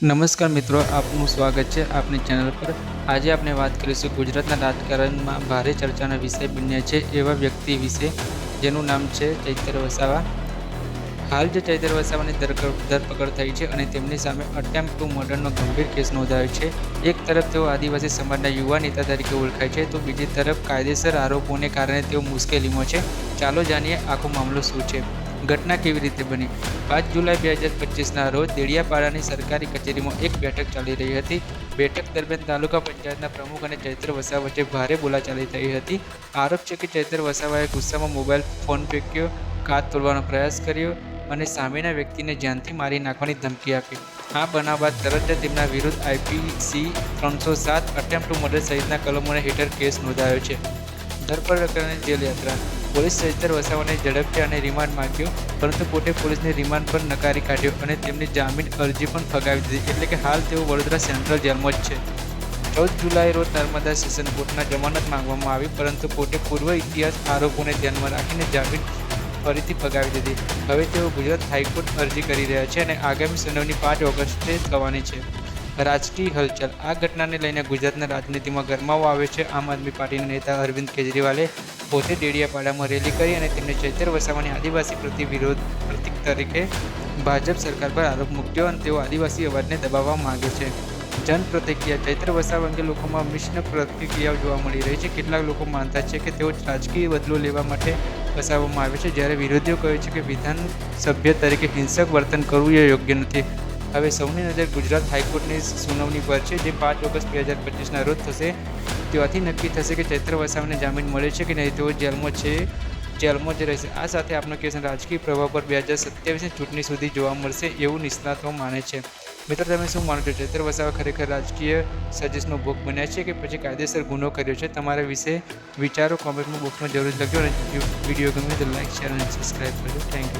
નમસ્કાર મિત્રો, આપનું સ્વાગત છે આપની ચેનલ પર. આજે આપણે વાત કરીશું ગુજરાતના રાજકારણમાં ભારે ચર્ચાનો વિષય બન્યા છે એવા વ્યક્તિ વિશે, જેનું નામ છે ચૈતર વસાવા. હાલ જે ચૈતર વસાવાની ધરપકડ થઈ છે અને તેમની સામે અટેમ્પ ટુ મર્ડરનો ગંભીર કેસ નોંધાયો છે. એક તરફ તેઓ આદિવાસી સમાજના યુવા નેતા તરીકે ઓળખાય છે તો બીજી તરફ કાયદેસર આરોપોને કારણે તેઓ મુશ્કેલીમાં છે. ચાલો જાણીએ આખો મામલો શું છે. ઘટના કેવી રીતે બની? પાંચ જુલાઈ બે હજાર પચીસના રોજ દેડિયાપાડાની સરકારી કચેરીમાં એક બેઠક ચાલી રહી હતી. બેઠક દરમિયાન તાલુકા પંચાયતના પ્રમુખ અને ચૈત્ર વસાવા વચ્ચે ભારે બોલાચાલી થઈ હતી. આરોપ છે કે ચૈત્ર વસાવાએ ગુસ્સામાં મોબાઈલ ફોન ફેંક્યો, કાચ તોડવાનો પ્રયાસ કર્યો અને સામેના વ્યક્તિને જાનથી મારી નાખવાની ધમકી આપી. આ બનાવ બાદ તરત જ તેમના વિરુદ્ધ આઈપીસી ત્રણસો સાત અટેમ્પ ટુ મર્ડર સહિતના કલમોને હેઠળ કેસ નોંધાયો છે. ધરપકડ કરીને જેલ યાત્રા પોલીસ ચૈતર વસાવાને ઝડપ્યા અને રિમાન્ડ માંગ્યો. પરંતુ કોર્ટે પોલીસને રિમાન્ડ પર નકારી કાઢ્યો અને તેમની જામીન અરજી પણ ફગાવી દીધી. એટલે કે હાલ તેઓ વડોદરા સેન્ટ્રલ જેલમાં જ છે. ચૌદ જુલાઈ રોજ નર્મદા સેશન કોર્ટના જમાનત માંગવામાં આવી, પરંતુ કોર્ટે પૂર્વ ઇતિહાસ આરોપોને ધ્યાનમાં રાખીને જામીન ફરીથી ફગાવી દીધી. હવે તેઓ ગુજરાત હાઈકોર્ટ અરજી કરી રહ્યા છે અને આગામી સુનાવણી પાંચ ઓગસ્ટે થવાની છે. રાજકીય હલચલ. આ ઘટનાને લઈને ગુજરાતના રાજનીતિમાં ગરમાવો આવે છે. આમ આદમી પાર્ટીના નેતા અરવિંદ કેજરીવાલે પોતે ડેડિયાપાડામાં રેલી કરી અને તેમને ચૈતર વસાવાની આદિવાસી પ્રતિ વિરોધ પ્રતિક તરીકે ભાજપ સરકાર પર આરોપ મૂક્યો અને તેઓ આદિવાસી અવાજને દબાવવા માંગે છે. જન પ્રતિક્રિયા ચૈત્ર વસાવા અંગે લોકોમાં મિશ્ર પ્રતિક્રિયાઓ જોવા મળી રહી છે. કેટલાક લોકો માનતા છે કે તેઓ રાજકીય બદલો લેવા માટે વસાવવામાં આવે છે. જ્યારે વિરોધીઓ કહે છે કે વિધાન સભ્ય તરીકે હિંસક વર્તન કરવું એ યોગ્ય નથી. હવે સૌની નજર ગુજરાત હાઈકોર્ટની સુનાવણી પર છે, જે પાંચ ઓગસ્ટ બે હજાર પચીસના રોજ થશે. ત્યાંથી નક્કી થશે કે ચૈત્ર વસાવાને જામીન મળે છે કે નહીં તેઓ જેલમાં છે, જેલમાં જ રહેશે. આ સાથે આપનો કેસ રાજકીય પ્રભાવ પર બે હજાર સત્યાવીસની ચૂંટણી સુધી જોવા મળશે એવું નિષ્ણાતો માને છે. મિત્રો, તમે શું માનો છો? ચૈત્ર વસાવા ખરેખર રાજકીય સજેશનો ભોગ બન્યા છે કે પછી કાયદેસર ગુનો કર્યો છે? તમારા વિશે વિચારો, કોમેન્ટમાં બોક્સમાં જરૂર લખજો અને વીડિયો ગમે તો લાઈક, શેર અને સબસ્ક્રાઈબ કરજો. Thank you